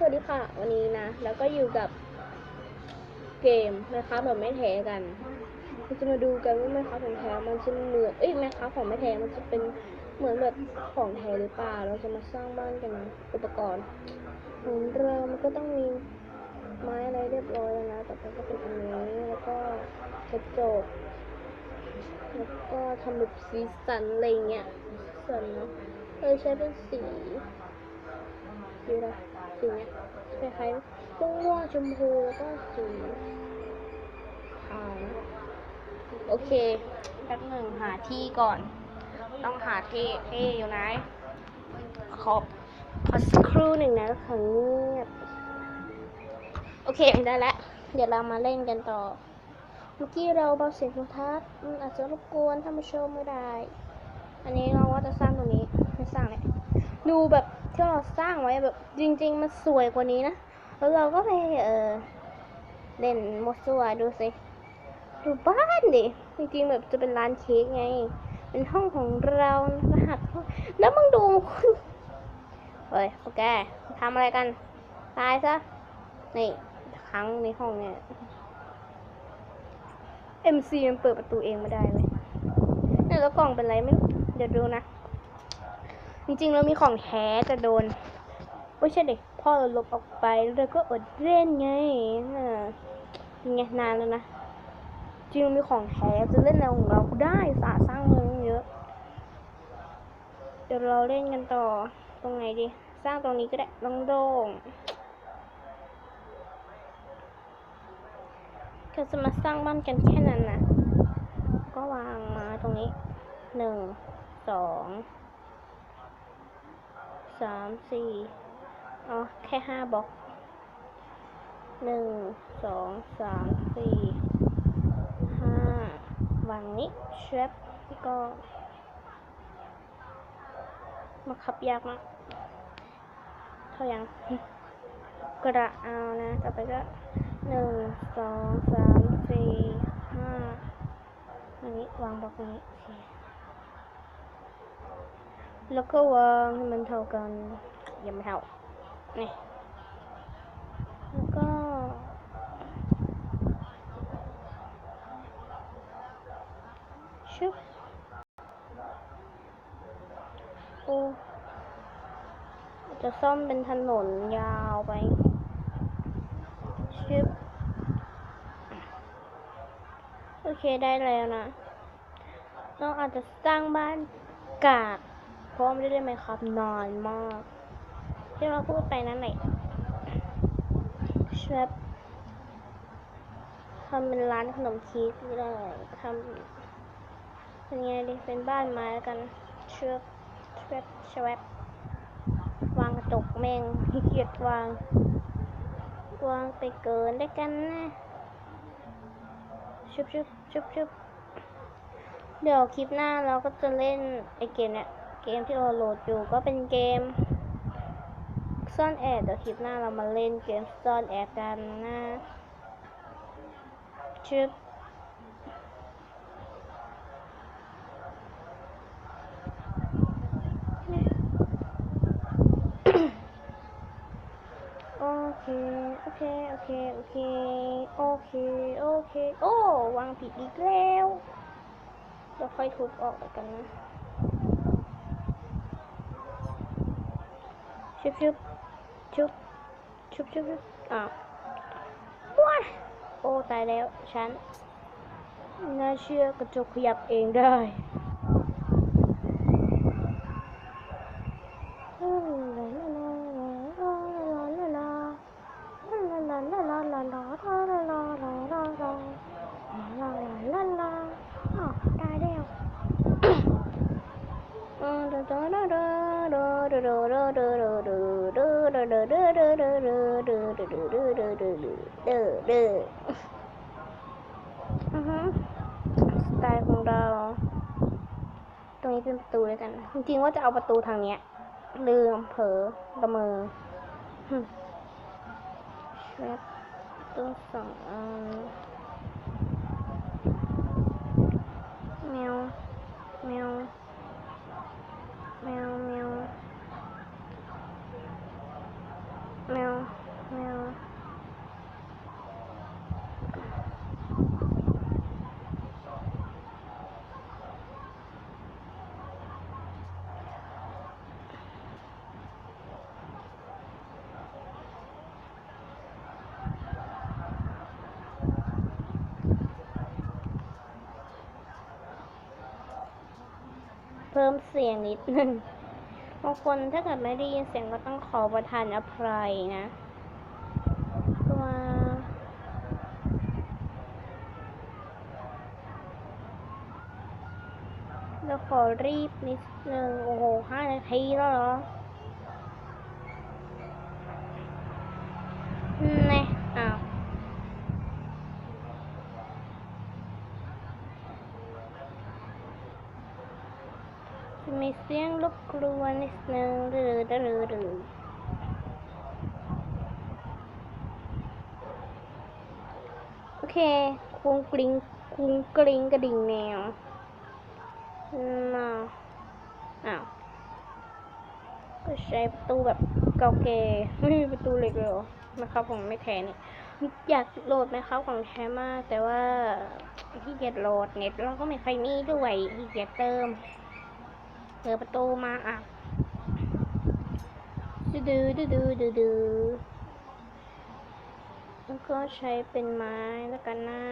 สวัสดีค่ะ วันนี้นะ แล้วก็อยู่กับเกมแมคค้าแบบไม่แท้กันเราจะมาดูกันว่าแมคค้าของแท้มันจะเหมือนเอ้ยแมคค้าของไม่แท้มันจะเป็นเหมือนแบบของแท้หรือเปล่า เราจะมาสร้างบ้านกันนะอุปกรณ์ของเรามันก็ต้องมีไม้อะไรเรียบร้อยแล้วนะแต่ก็เป็นอันนี้แล้วก็กระจกแล้วก็ทำแบบสีสันอะไรเงี้ยส่วนเนาะเราใช้เป็นสีสีอะไร สีเนี้ยคล้ายๆม่วงชมพูแล้วก็สีขาวโอเคแป๊บหนึ่งหาที่ก่อน ต้องหาที่ที่อยู่ไหนขอบขอสักครู่หนึ่งนะขังเงียบโอเคได้แล้วเดี๋ยวเรามาเล่นกันต่อ เมื่อกี้เราเบาเสียงโทรทัศน์อาจจะรบกวนท่านผู้ชมไม่ได้ อันนี้เราว่าจะสร้างตรงนี้ไม่สร้างเลยดูแบบ ที่เราสร้างไว้แบบจริง ๆ มันสวยกว่านี้นะ แล้วเราก็ไปเออเล่นมดสวยดูสิดูบ้านดิจริงๆแบบจะเป็นร้านเค้กไง เป็นห้องของเรารหัสแล้วมึงดูเฮ้ยโอเคทำอะไรกันตายซะนี่ครั้งในห้องเนี่ย MC มันเปิดประตูเองไม่ได้เลยเนี่ยแล้วกล่องเป็นไรไม่รู้เดี๋ยวดูนะ จริงๆเรามีของแท้จะโดนไม่ใช่เด็กพ่อเราลบออกไปแล้วก็อดเล่นไงอ่าไงนานแล้วนะจริงมีของแท้จะเล่นอะไรของเราได้สาสร้างเมืองเยอะ เดี๋ยวเราเล่นกันต่อตรงไหนดี สร้างตรงนี้ก็ได้ล่งๆก็จะมาสร้างบ้านกันแค่นั้นนะก็วางมาตรงนี้หนึ่งสอง สามสี่อ๋อ แค่ห้าบล็อกหนึ่งสองสามสี่ห้าวางนี้เชฟแล้วก็มาขับยากมากเท่ายังกระเอานะ ต่อไปก็หนึ่งสองสามสี่ห้าอันนี้วางบล็อกนี้ แล้วก็วางให้มันเท่ากันยังไม่เท่านี่แล้วก็ชึบโอ้จะซ่อมเป็นถนนยาวไปชึบโอเคได้แล้วนะ เราอาจจะสร้างบ้านกาด ราะว่าไม่ได้เล่นไมค์ครับนานมาก ที่เราพูดไปนั่นแหละชบทำเป็นร้านขนมเค้กก็ได้ทำเป็นไงดีเป็นบ้านไม้แล้วกันเชือบชอบชวบวางกระจกแมงขี้เกียจวาง วางไปเกินได้กันนะชุบชุบชุบชุบเดี๋ยวคลิปหน้าเราก็จะเล่นไอเกมเนี่ย กมที่เราโหลดอยู่ก็เป็นเกม ซ่อนแอบเดี๋ยวคลิปหน้าเรามาเล่นเกมซ่อนแอบกันนะชึบโอเค โอเค โอเค โอเค โอเค โอเค โอ้ วางผิดอีกแล้วเราค่อยทุบออกกันนะ ชุบชุบชุบชุบชุบชุบอะว้าโอ้ตายแล้วฉันน่าเชื่อกระจกขยับเองได้อ้าวตายแล้ว อือฮึ สไตล์ของเรา ตรงนี้เป็นประตูเลยกัน จริงๆว่าจะเอาประตูทางเนี้ย ลืมเผลอละเมอหึแชปตัวสองอันแมว แมว แมว แมว แมว ไม่เอาเพิ่มเสียงนิดนึงบางคนถ้าเกิดไม่ได้ยินเสียงก็ต้องขอประทานอภัยนะตัวเราขอรีบนิดนึง โอ้โหห้านาทีแล้วเหรอ้าว จะ มีเสียงรบกวนนิดนึงหรือหรือหรือโอเคคุงกริงคุงกริงกระดิ่งแมวน่าอ้าวก็ใช้ประตูแบบเก่าแก่ไม่มีประตูเหล็กเลยเหรอนะครับผมไม่แท้นี่อยากโหลดไหมครับของแท้มาก แต่ว่าที่เกียจโหลดเน็ตเราก็ไม่ค่อยมีด้วยที่เกียจเติม ปิดประตูมาอะดูดูดูดูดูดูแล้วก็ใช้เป็นไม้แล้วกันนะ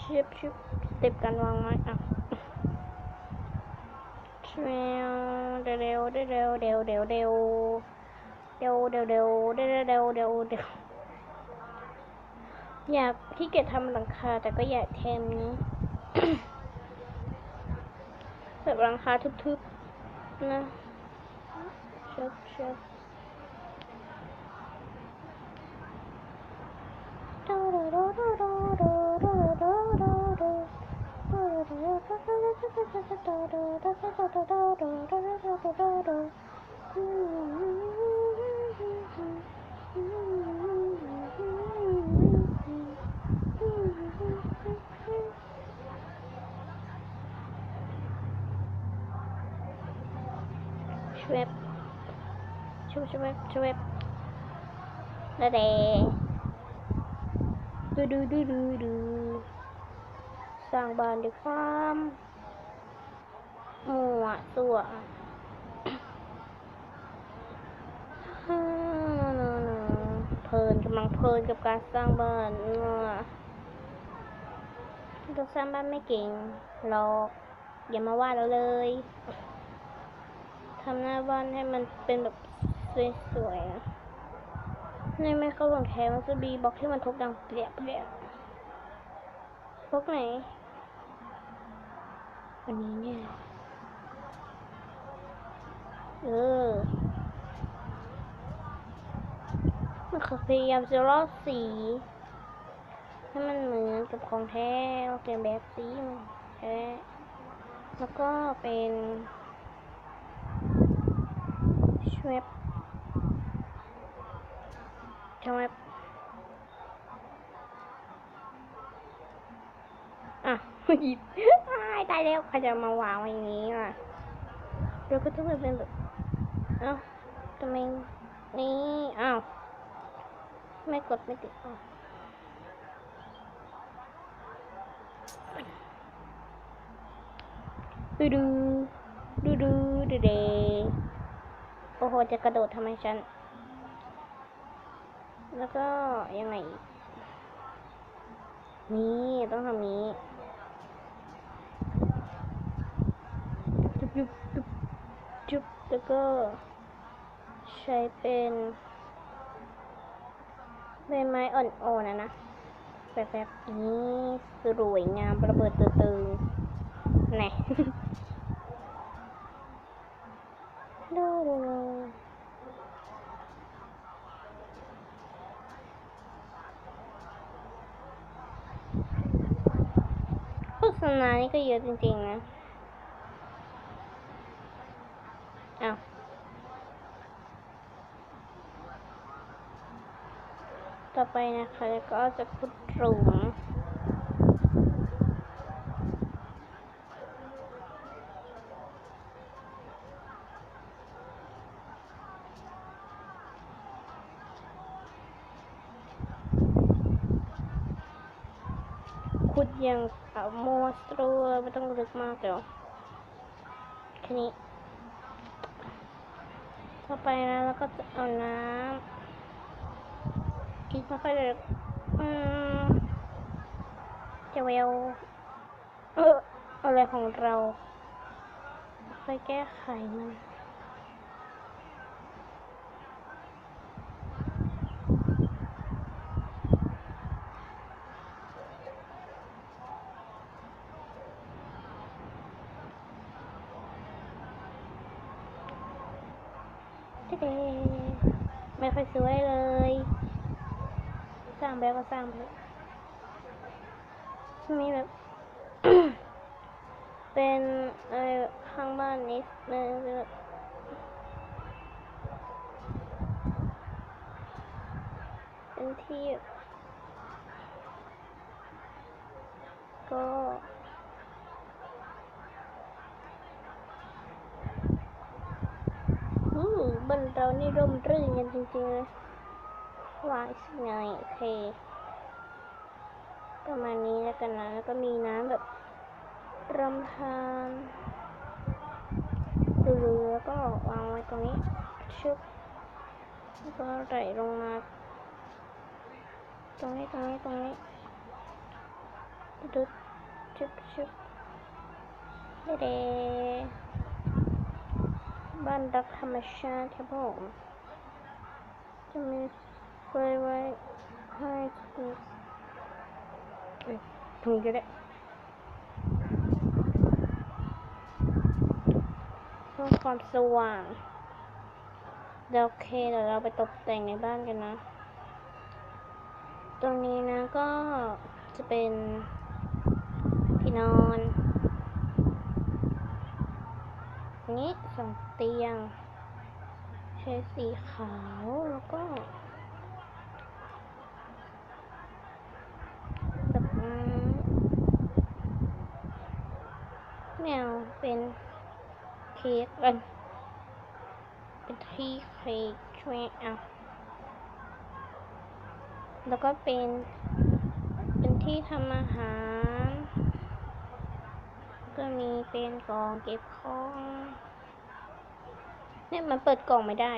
ชิบชิบเต็ปการวางไม้อะเร็วเร็วเร็วเร็วเร็วเร็วเร็วเร็วเร็วเร็วเร็วเร็วเร็วเร็วอยากที่เกียจทำหลังคาแต่ก็อยาก แทนนี้แบบหลังคาทึบๆนะชอบชอบชวบ ชวบชวบชวบแล้วเดดูดูดูดูดูสร้างบ้านด้วยความมั่วตัวเพลินกำลังเพลินกับการสร้างบ้านเราสร้างบ้านไม่เก่งหรอกอย่ามาว่าเราเลยทำหน้าบ้านให้มันเป็นแบบ สวยๆนะในไมโครของแท้มันจะมีบล็อกที่มันทุบดังเปรี้ยเปรียบล็อกไหนอันนี้เนี่ย เออ มันคือพยายามจะลอกสี ให้มันเหมือนกับของแท้เราเปลี่ยนแบบสีมันแท้แล้วก็เป็นชว บชวบอะหยิบอ้ายตายแล้วใครจะมาวางไว้อย่างนี้ล่ะเราก็ต้องเป็นแบบเอ้าทำไมนี่อ้าวไม่กดไม่ติดอ้าวดูดูดูดูดูเดโอ้โหจะกระโดดทำไมฉัน แล้วก็ยังไงอีกนี่ต้องทำนี้จุบจุบจุบจุบแล้วก็ ใช้เป็นใบไม้อ่อนๆนะนะแบบๆนี้สวยงามระเบิดตื่นๆแหน่ นานี่ก็เยอะจริงๆนะเอาต่อไปนะคะแล้วก็จะขุดหลุมขุดอย่าง เอาโมสตรัวไม่ต้องลึกมากเดี๋ยวแค่นี้เข้าไปนะแล้วก็จะเอาน้ำคิดไม่ค่อยเลยอืมจะเวลเอออะไรของเราค่อยแก้ไขมัน เดไม่ค่อยสวยเลย สร้างแบบก็สร้างแบบมีแบบ เป็นอะไรข้างบ้านนิดนึงแบบเป็นที่ก็ อืม บ้านเรานี่ร่มรื่นกันจริงๆเลยว่าสิไงโอเค ประมาณนี้แล้วกันนะแล้วก็มีน้ำแบบรำธารดูๆแล้วก็วางไว้ตรงนี้ชึบแล้วก็ไหลลงมา ตรงนี้ตรงนี้ตรงนี้ดึดชึบชึบเด้ๆ บ้านรักธรรมชาติครับผมจะมีไฟไว้ให้ทุกเอ้ยถุงก็ได้เพื่อความสว่างเดี๋ยวโอเคเดี๋ยวเราไปตกแต่งในบ้านกันนะ ตรงนี้นะก็จะเป็นที่นอน อั นี้สองเตียง ใช้สีขาวแล้วก็แบบนั้แนวเป็นเค้กกันเป็นที่เค้กช่วยเอาแล้วก็เป็นเป็นที่ทำอาหาร ก็มีเป็นกล่องเก็บของ เนี่ยมันเปิดกล่องไม่ได้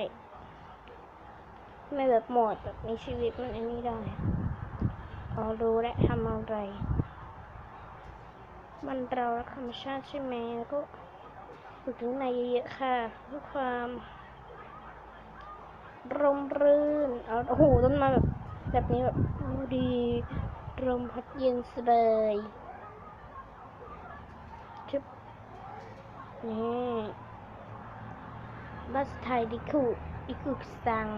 ไม่แบบโหมดแบบมีชีวิตมันอันนี้ได้อ๋อรู้และทำอะไร มันเรารักธรรมชาติใช่ไหมแล้วก็ฝึกในเยอะๆค่ะเพื่อความร่มรื่นเอาโอ้โหต้นมาแบบแบบนี้แบบดีลมพัดเย็นสบายจุ๊บนี่ บัสไทยดิคุดิคุซัง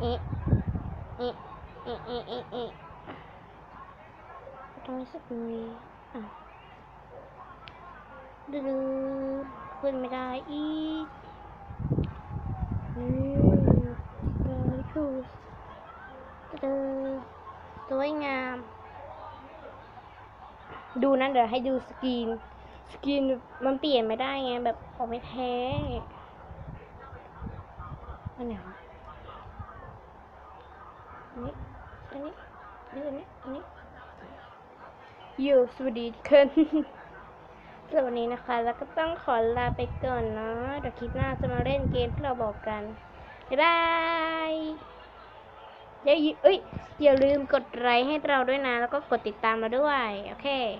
เอะเอะเอะเอะเอะเอะตรงนี้สักหนี้อะดูดูขึ้นไม่ได้อีกนี่ดิคุดูสวยงาม ดูนะเดี๋ยวให้ดูสกรีน สกรีนมันเปลี่ยนไม่ได้ไงแบบออไม่แท้อันไหนวะอันนี้อันนี้อันนี้อันนี้อยู่สวัสดีทุกคนสวัสดีนะคะ แล้วก็ต้องขอลาไปก่อนเนาะเดี๋ยวคลิปหน้าจะมาเล่นเกมที่เราบอกกัน บ๊ายบายอย่าลืมเอ้ยอย่าลืมกดไลค์ให้เราด้วยนะ แล้วก็กดติดตามเราด้วย โอเค